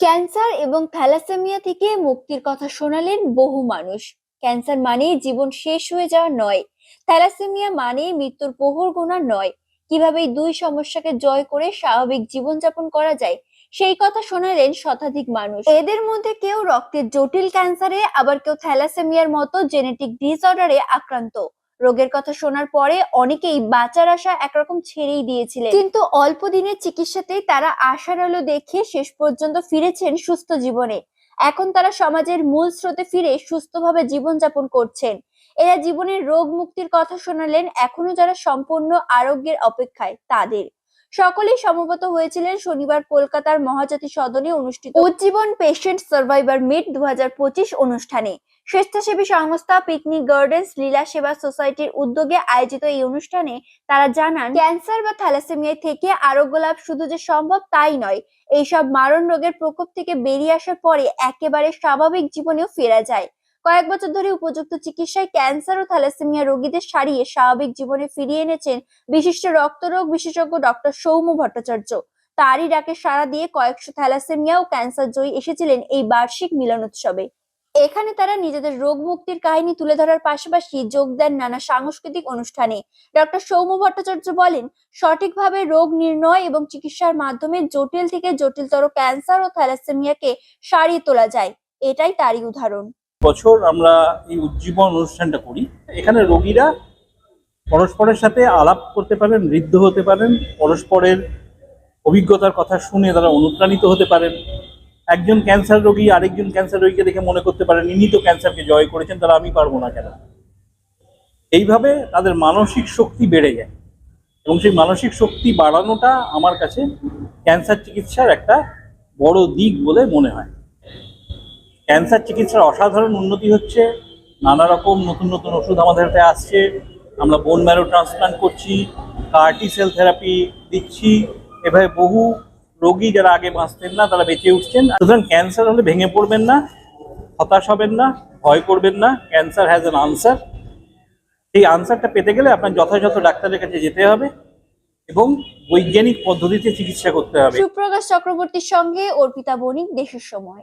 Cancer এবং thalassaemia থেকে মুক্তির কথা শোনালেন বহু মানুষ। ক্যান্সার মানে জীবন শেষ হয়ে যাওয়া নয়। থ্যালাসেমিয়া মানে মৃত্যুর প্রহর গোনা নয়। কীভাবে দুই সমস্যাকে জয় করে স্বাভাবিক জীবনযাপন করা যায়, সেই কথা শোনালেন শতাধিক মানুষ। এদের মধ্যে কেউ রক্তের জটিল ক্যান্সারে, আবার কেউ থ্যালাসেমিয়ার মতো জেনেটিক ডিসঅর্ডারে আক্রান্ত। রোগের কথা শোনার পরে অনেকেই বাঁচার আশা একরকম ছেড়েই দিয়েছিলেন। কিন্তু অল্প দিনের চিকিৎসাতেই তারা আশার আলো দেখে শেষ পর্যন্ত ফিরেছেন সুস্থ জীবনে। এখন তারা সমাজের মূল স্রোতে ফিরে সুস্থভাবে জীবনযাপন করছেন। এরা জীবনের রোগ মুক্তির কথা শোনালেন এখনও যারা সম্পূর্ণ আরোগ্যের অপেক্ষায়, তাদের। সকলেই সমবেত হয়েছিলেন শনিবার কলকাতার মহাজাতি সদনে অনুষ্ঠিত উজ্জীবন পেশেন্ট সার্ভাইভার মিট দু হাজার পঁচিশ অনুষ্ঠানে। স্বেচ্ছাসেবী সংস্থা পিকনিক গার্ডেন্স লীলা সেবা সোসাইটির উদ্যোগে আয়োজিত এই অনুষ্ঠানে তারা জানান, ক্যান্সার বা থ্যালাসেমিয়া থেকে আরোগ্য লাভ শুধু যে সম্ভব তাই নয়, এইসব মারণ রোগের প্রকোপ থেকে বেরিয়ে আসার পরে একেবারে স্বাভাবিক জীবনেও ফেরা যায়। কয়েক বছর ধরে উপযুক্ত চিকিৎসায় ক্যান্সার ও থ্যালাসেমিয়া রোগীদের সারিয়ে স্বাভাবিক জীবনে ফিরিয়ে এনেছেন বিশিষ্ট রক্তরোগ বিশেষজ্ঞ ডক্টর সৌম্য ভট্টাচার্য। তারই ডাকে সাড়া দিয়ে কয়েকশো থ্যালাসেমিয়া ও ক্যান্সার জয়ী এসেছিলেন এই বার্ষিক মিলন উৎসবে। এখানে তারা নিজেদের রোগ মুক্তির কাহিনী তুলে ধরার পাশাপাশি যোগ দেন নানা সাংস্কৃতিক অনুষ্ঠানে। ডক্টর সৌম্য ভট্টাচার্য বলেন, সঠিকভাবে রোগ নির্ণয় এবং চিকিৎসার মাধ্যমে জটিল থেকে জটিলতর ক্যান্সার ও থ্যালাসেমিয়াকে সারিয়ে তোলা যায়। এটাই তারই উদাহরণ। বছর আমরা এই উজ্জীবন অনুষ্ঠানটা করি। এখানে রোগীরা পরস্পরের সাথে আলাপ করতে পারেন, ঋদ্ধ হতে পারেন, পরস্পরের অভিজ্ঞতার কথা শুনে তারা অনুপ্রাণিত হতে পারেন। একজন ক্যান্সার রোগী আরেকজন ক্যান্সার রোগীকে দেখে মনে করতে পারেন, ইনি তো ক্যান্সারকে জয় করেছেন, তাহলে আমি পারব না কেন? এইভাবে তাদের মানসিক শক্তি বেড়ে যায়। এবং সেই মানসিক শক্তি বাড়ানোটা আমার কাছে ক্যান্সার চিকিৎসার একটা বড় দিক বলে মনে হয়। ক্যান্সার চিকিৎসার অসাধারণ উন্নতি হচ্ছে, নানা রকম নতুন নতুন ওষুধ আমাদের হাতে আসছে। আমরা বোন ম্যারো ট্রান্সপ্লান্ট করছি কার্টি সেল থেরাপি দিচ্ছি, এভাবে বহু রোগী যারা আগে বাঁচতেন না, তারা বেঁচে উঠছেন। সুতরাং ক্যান্সার হলে ভেঙে পড়বেন না, হতাশ হবেন না, ভয় করবেন না। ক্যান্সার হ্যাজ অ্যান আনসার এই আনসারটা পেতে গেলে আপনার যথাযথ ডাক্তারের কাছে যেতে হবে এবং বৈজ্ঞানিক পদ্ধতিতে চিকিৎসা করতে হবে। সুপ্রকাশ চক্রবর্তীর সঙ্গে অর্পিতা বণিক, দেশের সময়।